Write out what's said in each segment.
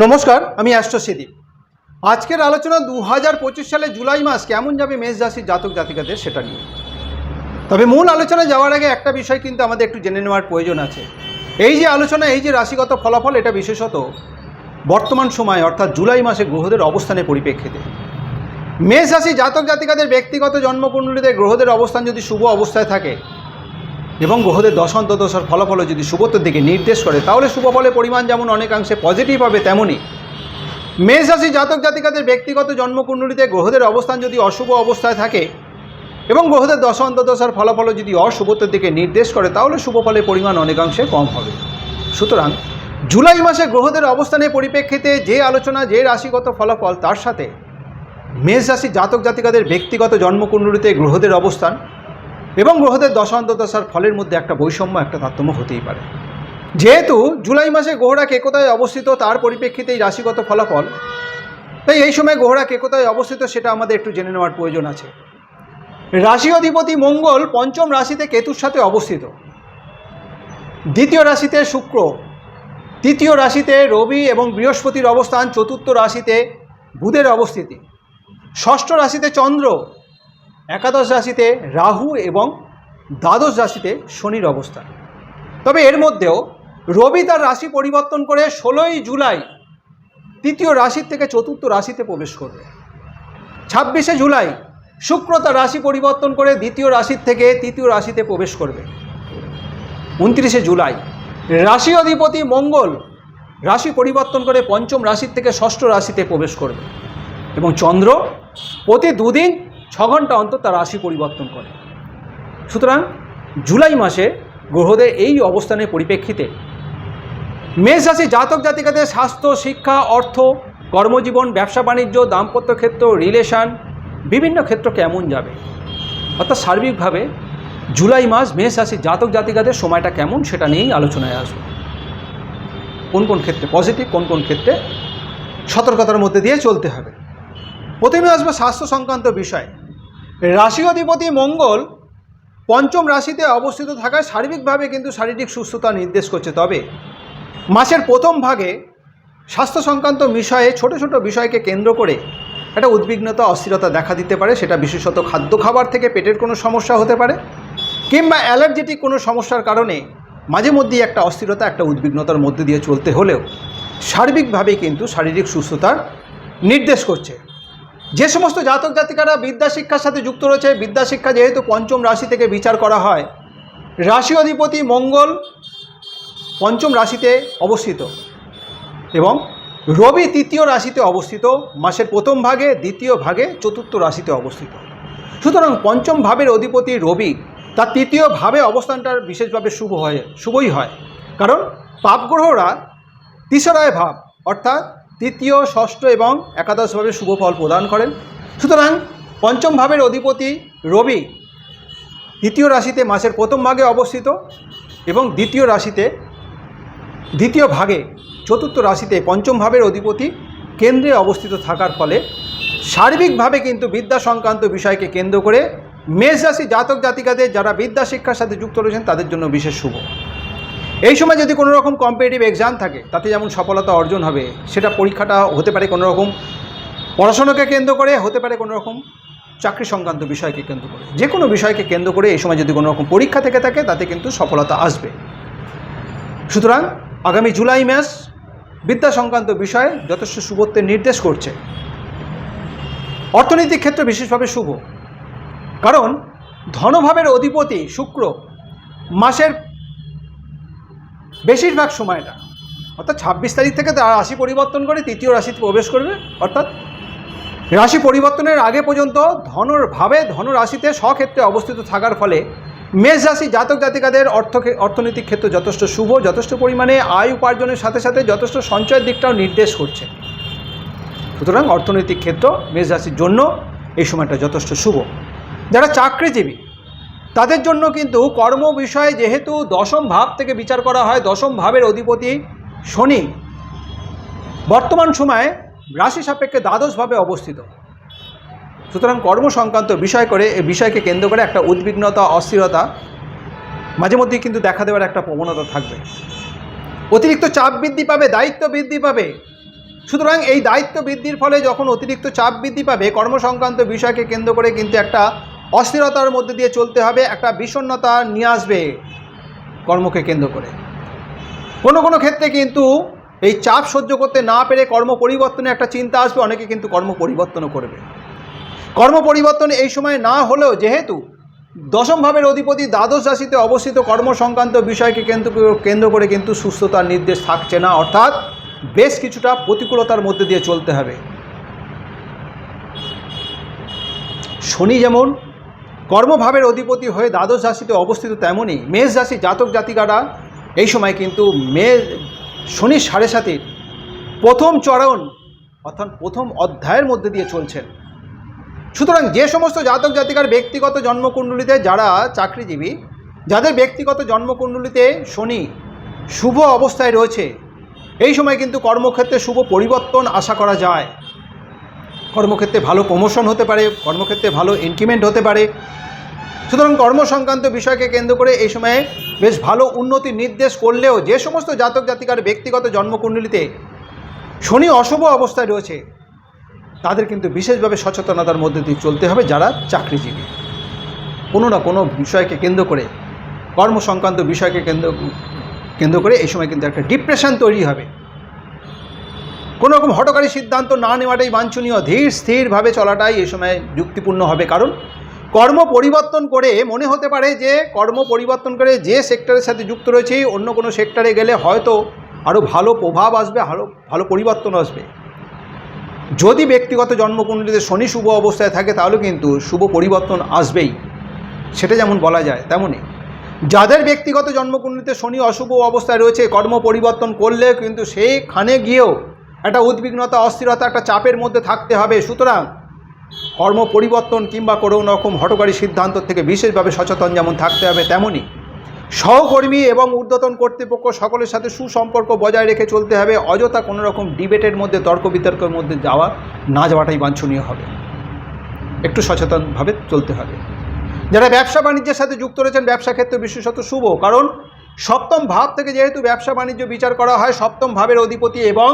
নমস্কার, আমি অ্যাস্ট্রোসিদীপ আজকের আলোচনা দু হাজার পঁচিশ সালে জুলাই মাস কেমন যাবে মেষ রাশির জাতক জাতিকাদের সেটা নিয়ে। তবে মূল আলোচনা যাওয়ার আগে একটা বিষয় কিন্তু আমাদের একটু জেনে নেওয়ার প্রয়োজন আছে। এই যে আলোচনা, এই যে রাশিগত ফলাফল, এটা বিশেষত বর্তমান সময়, অর্থাৎ জুলাই মাসে গ্রহদের অবস্থানের পরিপ্রেক্ষিতে। মেষ রাশি জাতক জাতিকাদের ব্যক্তিগত জন্মকুণ্ডলীতে গ্রহদের অবস্থান যদি শুভ অবস্থায় থাকে এবং গ্রহদের দশান্ত দশার ফলাফল যদি শুভত্বের দিকে নির্দেশ করে, তাহলে শুভ ফলের পরিমাণ যেমন অনেকাংশে পজিটিভ হবে তেমনই। মেষ রাশি জাতক জাতিকাদের ব্যক্তিগত জন্মকুণ্ডলীতে গ্রহদের অবস্থান যদি অশুভ অবস্থায় থাকে এবং গ্রহদের দশান্ত দশার ফলাফল যদি অশুভত্বের দিকে নির্দেশ করে, তাহলে শুভ ফলের পরিমাণ অনেকাংশে কম হবে। সুতরাং জুলাই মাসে গ্রহদের অবস্থানের পরিপ্রেক্ষিতে যে আলোচনা, যে রাশিগত ফলাফল, তার সাথে মেষ রাশি জাতক জাতিকাদের ব্যক্তিগত জন্মকুণ্ডলীতে গ্রহদের অবস্থান এবং গ্রহদের দশান্তদশার ফলের মধ্যে একটা বৈষম্য, একটা তারতম্য হতেই পারে। যেহেতু জুলাই মাসে গ্রহরা কে কোথায় অবস্থিত, তার পরিপ্রেক্ষিতে এই রাশিগত ফলাফল। তাই এই সময় গ্রহরা কে কোথায় অবস্থিত সেটা আমাদের একটু জেনে নেওয়ার প্রয়োজন আছে। রাশি অধিপতি মঙ্গল পঞ্চম রাশিতে কেতুর সাথে অবস্থিত। দ্বিতীয় রাশিতে শুক্র। তৃতীয় রাশিতে রবি এবং বৃহস্পতির অবস্থান চতুর্থ রাশিতে বুধের অবস্থিতি। ষষ্ঠ রাশিতে চন্দ্র। একাদশ রাশিতে রাহু এবং দ্বাদশ রাশিতে শনির অবস্থান। তবে এর মধ্যেও রবি তার রাশি পরিবর্তন করে ষোলোই জুলাই তৃতীয় রাশির থেকে চতুর্থ রাশিতে প্রবেশ করবে। ছাব্বিশে জুলাই শুক্র তার রাশি পরিবর্তন করে দ্বিতীয় রাশির থেকে তৃতীয় রাশিতে প্রবেশ করবে। উনত্রিশে জুলাই রাশি অধিপতি মঙ্গল রাশি পরিবর্তন করে পঞ্চম রাশির থেকে ষষ্ঠ রাশিতে প্রবেশ করবে এবং চন্দ্র প্রতি দুদিন ছ ঘণ্টা অন্তর তার রাশি পরিবর্তন করে। সুতরাং জুলাই মাসে গ্রহদের এই অবস্থানের পরিপ্রেক্ষিতে মেষ রাশি জাতক জাতিকাদের স্বাস্থ্য, শিক্ষা, অর্থ, কর্মজীবন, ব্যবসা, বাণিজ্য, দাম্পত্য ক্ষেত্র রিলেশন বিভিন্ন ক্ষেত্র কেমন যাবে? অর্থাৎ সার্বিকভাবে জুলাই মাস মেষ রাশি জাতক জাতিকাদের সময়টা কেমন সেটা নিয়েই আলোচনায় আসবে। কোন কোন ক্ষেত্রে পজিটিভ কোন কোন ক্ষেত্রে সতর্কতার মধ্যে দিয়ে চলতে হবে। প্রথমে আসব স্বাস্থ্য সংক্রান্ত বিষয়। রাশি অধিপতি মঙ্গল পঞ্চম রাশিতে অবস্থিত থাকায় সার্বিকভাবে কিন্তু শারীরিক সুস্থতা নির্দেশ করছে। তবে মাসের প্রথম ভাগে স্বাস্থ্য সংক্রান্ত বিষয়ে ছোট ছোট বিষয়কে কেন্দ্র করে একটা উদ্বিগ্নতা, অস্থিরতা দেখা দিতে পারে। সেটা বিশেষত খাদ্য খাবার থেকে পেটের কোনো সমস্যা হতে পারে কিংবা অ্যালার্জেটিক কোনো সমস্যার কারণে মাঝে মধ্যেই একটা অস্থিরতা, একটা উদ্বিগ্নতার মধ্যে দিয়ে চলতে হলেও সার্বিকভাবেই কিন্তু শারীরিক সুস্থতার নির্দেশ করছে। যে সমস্ত জাতক জাতিকারা বিদ্যা শিক্ষার সাথে যুক্ত রয়েছে, বিদ্যা শিক্ষা যেহেতু পঞ্চম রাশি থেকে বিচার করা হয়, রাশি অধিপতি মঙ্গল পঞ্চম রাশিতে অবস্থিত এবং রবি তৃতীয় রাশিতে অবস্থিত, মাসের প্রথম ভাগে, দ্বিতীয় ভাগে, চতুর্থ রাশিতে অবস্থিত। সুতরাং পঞ্চম ভাবের অধিপতি রবি, তার তৃতীয় ভাবে অবস্থানটার বিশেষভাবে শুভ হয়, শুভই হয়। কারণ পাপগ্রহরা তিসরায় ভাব, অর্থাৎ তৃতীয়, ষষ্ঠ এবং একাদশভাবে শুভ ফল প্রদান করেন। সুতরাং পঞ্চম ভাবের অধিপতি রবি দ্বিতীয় রাশিতে মাসের প্রথম ভাগে অবস্থিত এবং দ্বিতীয় রাশিতে, দ্বিতীয় ভাগে চতুর্থ রাশিতে পঞ্চম ভাবের অধিপতি কেন্দ্রে অবস্থিত থাকার ফলে সার্বিকভাবে কিন্তু বিদ্যা সংক্রান্ত বিষয়কে কেন্দ্র করে মেষ রাশি জাতক জাতিকাদের যারা বিদ্যা শিক্ষার সাথে যুক্ত রয়েছেন তাদের জন্য বিশেষ শুভ। এই সময় যদি কোনো রকম কম্পিটিটিভ এক্সাম থাকে, তাতে যেমন সফলতা অর্জন হবে, সেটা পরীক্ষাটা হতে পারে কোনো রকম, পড়াশোনাকে কেন্দ্র করে হতে পারে কোনো রকম, চাকরি সংক্রান্ত বিষয়কে কেন্দ্র করে। যে কোনো বিষয়কে কেন্দ্র করে এই সময় যদি কোনো রকম পরীক্ষা থেকে থাকে, তাতে কিন্তু সফলতা আসবে। সুতরাং আগামী জুলাই মাস বিদ্যা সংক্রান্ত বিষয়ে যথেষ্ট শুভত্বের নির্দেশ করছে। অর্থনৈতিক ক্ষেত্রে বিশেষভাবে শুভ। কারণ ধনভাবের অধিপতি শুক্র মাসের বেশিরভাগ সময়টা অর্থাৎ ছাব্বিশ তারিখ থেকে তার রাশি পরিবর্তন করে তৃতীয় রাশিতে প্রবেশ করবে, অর্থাৎ রাশি পরিবর্তনের আগে পর্যন্ত ধনর ভাবে ধনরাশিতে স্বক্ষেত্রে অবস্থিত থাকার ফলে মেষ রাশি জাতক জাতিকাদের অর্থ অর্থনৈতিক ক্ষেত্র যথেষ্ট শুভ, যথেষ্ট পরিমাণে আয় উপার্জনের সাথে সাথে যথেষ্ট সঞ্চয়ের দিকটাও নির্দেশ করছে। সুতরাং অর্থনৈতিক ক্ষেত্র মেষ রাশির জন্য এই সময়টা যথেষ্ট শুভ। যারা চাকরিজীবী তাদের জন্য কিন্তু কর্ম বিষয়ে যেহেতু দশম ভাব থেকে বিচার করা হয়, দশম ভাবের অধিপতি শনি। বর্তমান সময়ে রাশি সাপেক্ষে দ্বাদশভাবে অবস্থিত। সুতরাং কর্ম সংক্রান্ত বিষয় করে এই বিষয়কে কেন্দ্র করে একটা উদ্বিগ্নতা, অস্থিরতা মাঝে মধ্যেই কিন্তু দেখা দেওয়ার একটা প্রবণতা থাকবে। অতিরিক্ত চাপ বৃদ্ধি পাবে, দায়িত্ব বৃদ্ধি পাবে। সুতরাং এই দায়িত্ব বৃদ্ধির ফলে যখন অতিরিক্ত চাপ বৃদ্ধি পাবে কর্মসংক্রান্ত বিষয়কে কেন্দ্র করে কিন্তু একটা অস্থিরতার মধ্যে দিয়ে চলতে হবে, একটা বিষণ্ণতা নিয়ে আসবে কর্মকে কেন্দ্র করে। কোনো কোনো ক্ষেত্রে কিন্তু এই চাপ সহ্য করতে না পেরে কর্ম পরিবর্তনে একটা চিন্তা আসবে, অনেকে কিন্তু কর্ম পরিবর্তনও করবে। কর্ম পরিবর্তন এই সময় না হলেও যেহেতু দশম ভাবের অধিপতি দ্বাদশ রাশিতে অবস্থিত কর্ম সংক্রান্ত বিষয়কে কেন্দ্র কেন্দ্র করে কিন্তু সুস্থতার নির্দেশ থাকছে না, অর্থাৎ বেশ কিছুটা প্রতিকূলতার মধ্যে দিয়ে চলতে হবে। শনি যেমন কর্মভাবের অধিপতি হয়ে দ্বাদশ রাশিতে অবস্থিত তেমনই মেষ রাশি জাতক জাতিকারা, এই সময় কিন্তু মে শনি সাড়ে সাতির প্রথম চরণ অর্থাৎ প্রথম অধ্যায়ের মধ্যে দিয়ে চলছেন। সুতরাং যে সমস্ত জাতক জাতিকার ব্যক্তিগত জন্মকুণ্ডলিতে যারা চাকরিজীবী, যাদের ব্যক্তিগত জন্মকুণ্ডলিতে শনি শুভ অবস্থায় রয়েছে, এই সময় কিন্তু কর্মক্ষেত্রে শুভ পরিবর্তন আশা করা যায়। কর্মক্ষেত্রে ভালো প্রমোশন হতে পারে, কর্মক্ষেত্রে ভালো ইনক্রিমেন্ট হতে পারে। সুতরাং কর্ম সংক্রান্ত বিষয়কে কেন্দ্র করে এই সময়ে বেশ ভালো উন্নতি নির্দেশ করলেও যে সমস্ত জাতক জাতিকার ব্যক্তিগত জন্মকুণ্ডলিতে শনি অশুভ অবস্থায় রয়েছে, তাদের কিন্তু বিশেষভাবে সচেতনতার মধ্যে দিয়ে চলতে হবে যারা চাকরিজীবী। কোনো না কোনো বিষয়কে কেন্দ্র করে, কর্মসংক্রান্ত বিষয়কে কেন্দ্র কেন্দ্র করে এই সময় কিন্তু একটা ডিপ্রেশন তৈরি হবে। কোনো রকম হটকারী সিদ্ধান্ত না নেওয়াটাই বাঞ্ছনীয়। ধীর স্থিরভাবে চলাটাই এ সময় যুক্তিপূর্ণ হবে। কারণ কর্ম পরিবর্তন করে মনে হতে পারে যে কর্ম পরিবর্তন করে যে সেক্টরের সাথে যুক্ত রয়েছে, অন্য কোনো সেক্টরে গেলে হয়তো আরও ভালো প্রভাব আসবে আরও ভালো পরিবর্তন আসবে। যদি ব্যক্তিগত জন্মকুণ্ডলিতে শনি শুভ অবস্থায় থাকে, তাহলে কিন্তু শুভ পরিবর্তন আসবেই। সেটা যেমন বলা যায়, তেমনই। যাদের ব্যক্তিগত জন্মকুণ্ডলিতে শনি অশুভ অবস্থায় রয়েছে, কর্ম পরিবর্তন করলে কিন্তু সেইখানে গিয়েও একটা উদ্বিগ্নতা, অস্থিরতা, একটা চাপের মধ্যে থাকতে হবে। সুতরাং কর্ম পরিবর্তন কিংবা কোনো রকম হটকারী সিদ্ধান্ত থেকে বিশেষভাবে সচেতন যেমন থাকতে হবে তেমনই সহকর্মী এবং ঊর্ধ্বতন কর্তৃপক্ষ সকলের সাথে সুসম্পর্ক বজায় রেখে চলতে হবে। অযথা কোনো রকম ডিবেটের মধ্যে, তর্ক বিতর্কের মধ্যে যাওয়া না যাওয়াটাই বাঞ্ছনীয় হবে। একটু সচেতনভাবে চলতে হবে। যারা ব্যবসা বাণিজ্যের সাথে যুক্ত রয়েছেন, ব্যবসা ক্ষেত্রে বিশেষত শুভ, কারণ সপ্তম ভাব থেকে যেহেতু ব্যবসা বাণিজ্য বিচার করা হয়, সপ্তম ভাবের অধিপতি এবং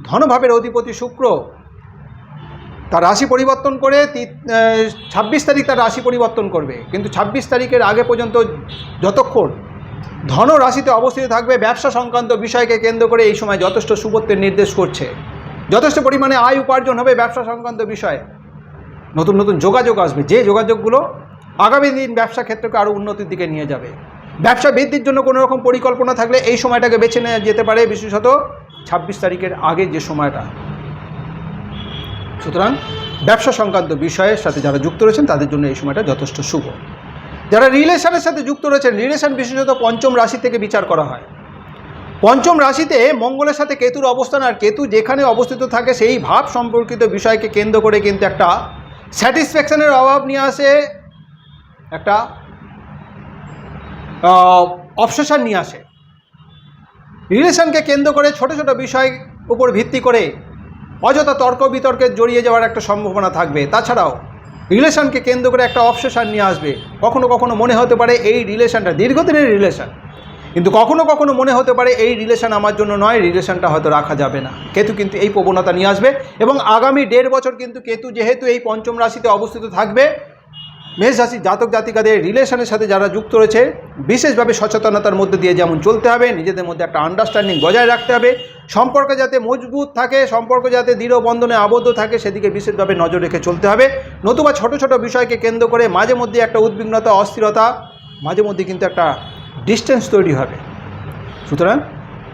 ধনভাবের অধিপতি শুক্র তার রাশি পরিবর্তন করে ছাব্বিশ তারিখ তার রাশি পরিবর্তন করবে। কিন্তু ছাব্বিশ তারিখের আগে পর্যন্ত যতক্ষণ ধন রাশিতে অবস্থিত থাকবে, ব্যবসা সংক্রান্ত বিষয়কে কেন্দ্র করে এই সময় যথেষ্ট সুবত্বের নির্দেশ করছে। যথেষ্ট পরিমাণে আয় উপার্জন হবে ব্যবসা সংক্রান্ত বিষয়ে। নতুন নতুন যোগাযোগ আসবে। যে যোগাযোগগুলো আগামী দিন ব্যবসা ক্ষেত্রকে আরও উন্নতির দিকে নিয়ে যাবে। ব্যবসা বৃদ্ধির জন্য কোনো রকম পরিকল্পনা থাকলে এই সময়টাকে বেছে নেওয়া যেতে পারে। বিশেষত ছাব্বিশ তারিখের আগে যে সময়টা। সুতরাং ব্যবসা সংক্রান্ত বিষয়ের সাথে যারা যুক্ত রয়েছেন, তাদের জন্য এই সময়টা যথেষ্ট শুভ। যারা রিলেশনের সাথে যুক্ত রয়েছেন, রিলেশন বিশেষত পঞ্চম রাশি থেকে বিচার করা হয়। পঞ্চম রাশিতে মঙ্গলের সাথে কেতুর অবস্থান আর কেতু যেখানে অবস্থিত থাকে, সেই ভাব সম্পর্কিত বিষয়কে কেন্দ্র করে কিন্তু একটা স্যাটিসফ্যাকশনের অভাব নিয়ে আসে, একটা অবসেশন নিয়ে আসে। রিলেশনকে কেন্দ্র করে ছোট ছোট বিষয় উপর ভিত্তি করে অযথা তর্ক বিতর্কে জড়িয়ে যাওয়ার একটা সম্ভাবনা থাকবে। তাছাড়াও, রিলেশনকে কেন্দ্র করে একটা অবসেশন নিয়ে আসবে। কখনো কখনো মনে হতে পারে এই রিলেশনটা দীর্ঘদিনের রিলেশন। কিন্তু কখনো কখনো মনে হতে পারে এই রিলেশন আমার জন্য নয়, রিলেশনটা হয়তো রাখা যাবে না। কেতু কিন্তু এই প্রবণতা নিয়ে আসবে এবং আগামী দেড় বছর কিন্তু কেতু যেহেতু এই পঞ্চম রাশিতে অবস্থিত থাকবে মেষ রাশি জাতক জাতিকাদের রিলেশনের সাথে যারা যুক্ত রয়েছে, বিশেষভাবে সচেতনতার মধ্যে দিয়ে যেমন চলতে হবে, নিজেদের মধ্যে একটা আন্ডারস্ট্যান্ডিং বজায় রাখতে হবে। সম্পর্ক যাতে মজবুত থাকে, সম্পর্ক যাতে দৃঢ় বন্ধনে আবদ্ধ থাকে, সেদিকে বিশেষভাবে নজর রেখে চলতে হবে। নতুবা ছোট ছোট বিষয়কে কেন্দ্র করে মাঝে মধ্যে একটা উদ্বিগ্নতা, অস্থিরতা, মাঝে মধ্যে কিন্তু একটা ডিস্টেন্স তৈরি হবে। সুতরাং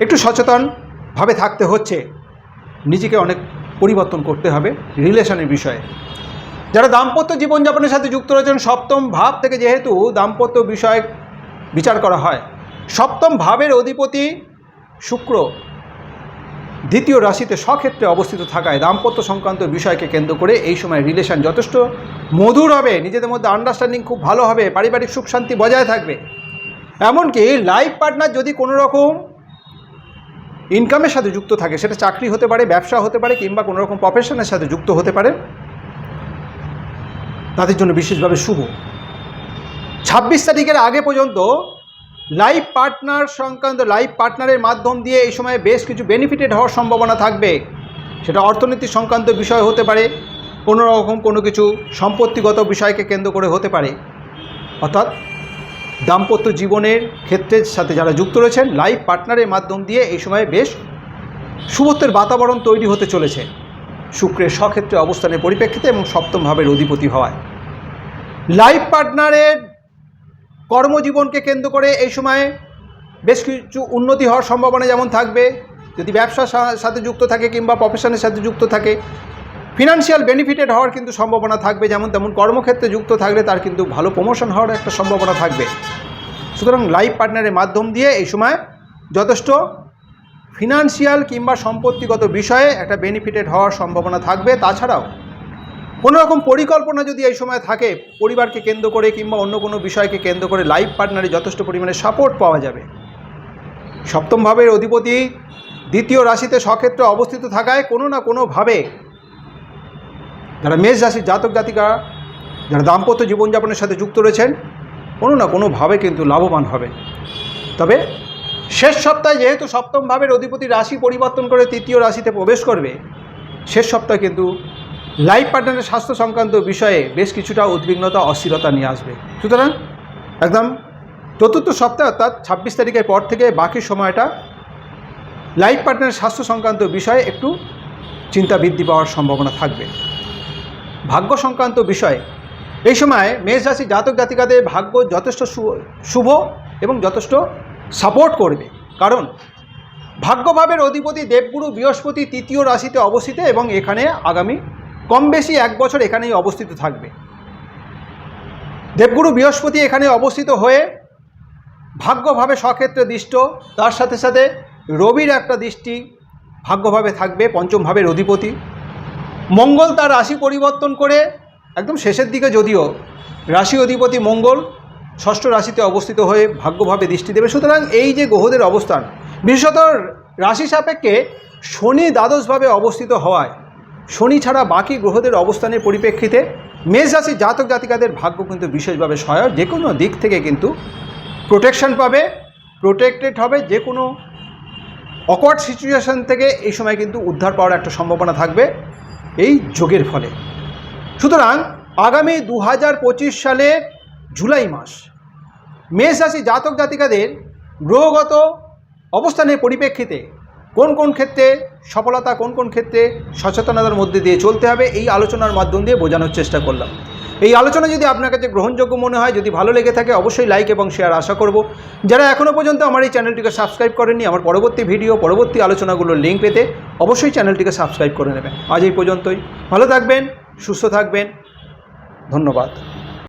একটু সচেতনভাবে থাকতে হচ্ছে। নিজেকে অনেক পরিবর্তন করতে হবে রিলেশনের বিষয়ে। যারা দাম্পত্য জীবনযাপনের সাথে যুক্ত রয়েছেন, সপ্তম ভাব থেকে যেহেতু দাম্পত্য বিষয় বিচার করা হয়, সপ্তম ভাবের অধিপতি শুক্র দ্বিতীয় রাশিতে স্বক্ষেত্রে অবস্থিত থাকায় দাম্পত্য সংক্রান্ত বিষয়কে কেন্দ্র করে এই সময় রিলেশন যথেষ্ট মধুর হবে। নিজেদের মধ্যে আন্ডারস্ট্যান্ডিং খুব ভালো হবে, পারিবারিক সুখ শান্তি বজায় থাকবে। এমনকি লাইফ পার্টনার যদি কোনো রকম ইনকামের সাথে যুক্ত থাকে, সেটা চাকরি হতে পারে, ব্যবসা হতে পারে কিংবা কোনো রকম প্রফেশনের সাথে যুক্ত হতে পারে তাদের জন্য বিশেষভাবে শুভ। ছাব্বিশ তারিখের আগে পর্যন্ত লাইফ পার্টনার সংক্রান্ত, লাইফ পার্টনারের মাধ্যম দিয়ে এই সময়ে বেশ কিছু বেনিফিটেড হওয়ার সম্ভাবনা থাকবে। সেটা অর্থনীতি সংক্রান্ত বিষয় হতে পারে, কোনো রকম কোনো কিছু সম্পত্তিগত বিষয়কে কেন্দ্র করে হতে পারে। অর্থাৎ দাম্পত্য জীবনের ক্ষেত্রের সাথে যারা যুক্ত রয়েছেন, লাইফ পার্টনারের মাধ্যম দিয়ে এই সময়ে বেশ শুভত্বের বাতাবরণ তৈরি হতে চলেছে। শুক্রের স্বক্ষেত্রে অবস্থানের পরিপ্রেক্ষিতে এবং সপ্তম ভাবের অধিপতি হওয়ায়। লাইফ পার্টনারের কর্মজীবনকে কেন্দ্র করে এই সময়ে বেশ কিছু উন্নতি হওয়ার সম্ভাবনা যেমন থাকবে, যদি ব্যবসার সাথে যুক্ত থাকে কিংবা প্রফেশনের সাথে যুক্ত থাকে ফিনান্সিয়াল বেনিফিটেড হওয়ার কিন্তু সম্ভাবনা থাকবে, যেমন তেমন কর্মক্ষেত্রে যুক্ত থাকলে তার কিন্তু ভালো প্রমোশন হওয়ার একটা সম্ভাবনা থাকবে। সুতরাং লাইফ পার্টনারের মাধ্যম দিয়ে এই সময় যথেষ্ট ফিনান্সিয়াল কিংবা সম্পত্তিগত বিষয়ে একটা বেনিফিটেড হওয়ার সম্ভাবনা থাকবে। তাছাড়াও, কোনো রকম পরিকল্পনা যদি এই সময় থাকে, পরিবারকে কেন্দ্র করে কিংবা অন্য কোনো বিষয়কে কেন্দ্র করে লাইফ পার্টনারে যথেষ্ট পরিমাণে সাপোর্ট পাওয়া যাবে। সপ্তম ভাবের অধিপতি দ্বিতীয় রাশিতে সক্ষেত্রে অবস্থিত থাকায় কোনো না কোনোভাবে যারা মেষ রাশির জাতক জাতিকা, যারা দাম্পত্য জীবনযাপনের সাথে যুক্ত রয়েছেন, কোনো না কোনোভাবে কিন্তু লাভবান হবে। তবে শেষ সপ্তাহে যেহেতু সপ্তম ভাবের অধিপতি রাশি পরিবর্তন করে তৃতীয় রাশিতে প্রবেশ করবে, শেষ সপ্তাহে কিন্তু লাইফ পার্টনারের স্বাস্থ্য সংক্রান্ত বিষয়ে বেশ কিছুটা উদ্বিগ্নতা, অস্থিরতা নিয়ে আসবে। সুতরাং একদম চতুর্থ সপ্তাহে অর্থাৎ ছাব্বিশ তারিখের পর থেকে বাকি সময়টা লাইফ পার্টনারের স্বাস্থ্য সংক্রান্ত বিষয়ে একটু চিন্তা বৃদ্ধি পাওয়ার সম্ভাবনা থাকবে। ভাগ্য সংক্রান্ত বিষয়ে, এই সময় মেষ রাশি জাতক জাতিকাদের ভাগ্য যথেষ্ট শুভ এবং যথেষ্ট সাপোর্ট করবে। কারণ ভাগ্যভাবের অধিপতি দেবগুরু বৃহস্পতি তৃতীয় রাশিতে অবস্থিত এবং এখানে আগামী কম বেশি এক বছর এখানেই অবস্থিত থাকবে। দেবগুরু বৃহস্পতি এখানে অবস্থিত হয়ে ভাগ্যভাবে স্বক্ষেত্রে দৃষ্ট। তার সাথে সাথে রবির একটা দৃষ্টি ভাগ্যভাবে থাকবে পঞ্চম ভাবের অধিপতি। মঙ্গল তার রাশি পরিবর্তন করে একদম শেষের দিকে যদিও রাশি অধিপতি মঙ্গল ষষ্ঠ রাশিতে অবস্থিত হয়ে ভাগ্যভাবে দৃষ্টি দেবে। সুতরাং এই যে গ্রহদের অবস্থান, বিশেষত রাশি সাপেক্ষে শনি দ্বাদশভাবে অবস্থিত হওয়ায়, শনি ছাড়া বাকি গ্রহদের অবস্থানের পরিপ্রেক্ষিতে মেষ রাশির জাতক জাতিকাদের ভাগ্য কিন্তু বিশেষভাবে সহায়ক। যে কোনো দিক থেকে কিন্তু প্রোটেকশন পাবে প্রোটেক্টেড হবে। যে কোনো অকওয়ার্ড সিচুয়েশন থেকে এই সময় কিন্তু উদ্ধার পাওয়ার একটা সম্ভাবনা থাকবে এই যোগের ফলে। সুতরাং আগামী দু সালের জুলাই মাস। মেষ রাশি জাতক জাতিকাদের গ্রহগত অবস্থানের পরিপ্রেক্ষিতে কোন কোন ক্ষেত্রে সফলতা, কোন কোন ক্ষেত্রে সচেতনতার মধ্যে দিয়ে চলতে হবে, এই আলোচনার মাধ্যম দিয়ে বোঝানোর চেষ্টা করলাম। এই আলোচনা যদি আপনার কাছে গ্রহণযোগ্য মনে হয়, যদি ভালো লেগে থাকে, অবশ্যই লাইক এবং শেয়ার আশা করব। যারা এখনও পর্যন্ত আমার এই চ্যানেলটিকে সাবস্ক্রাইব করেননি, আমার পরবর্তী ভিডিও, পরবর্তী আলোচনাগুলোর লিঙ্ক পেতে অবশ্যই চ্যানেলটিকে সাবস্ক্রাইব করে নেবেন। আজ এই পর্যন্তই। ভালো থাকবেন, সুস্থ থাকবেন। ধন্যবাদ।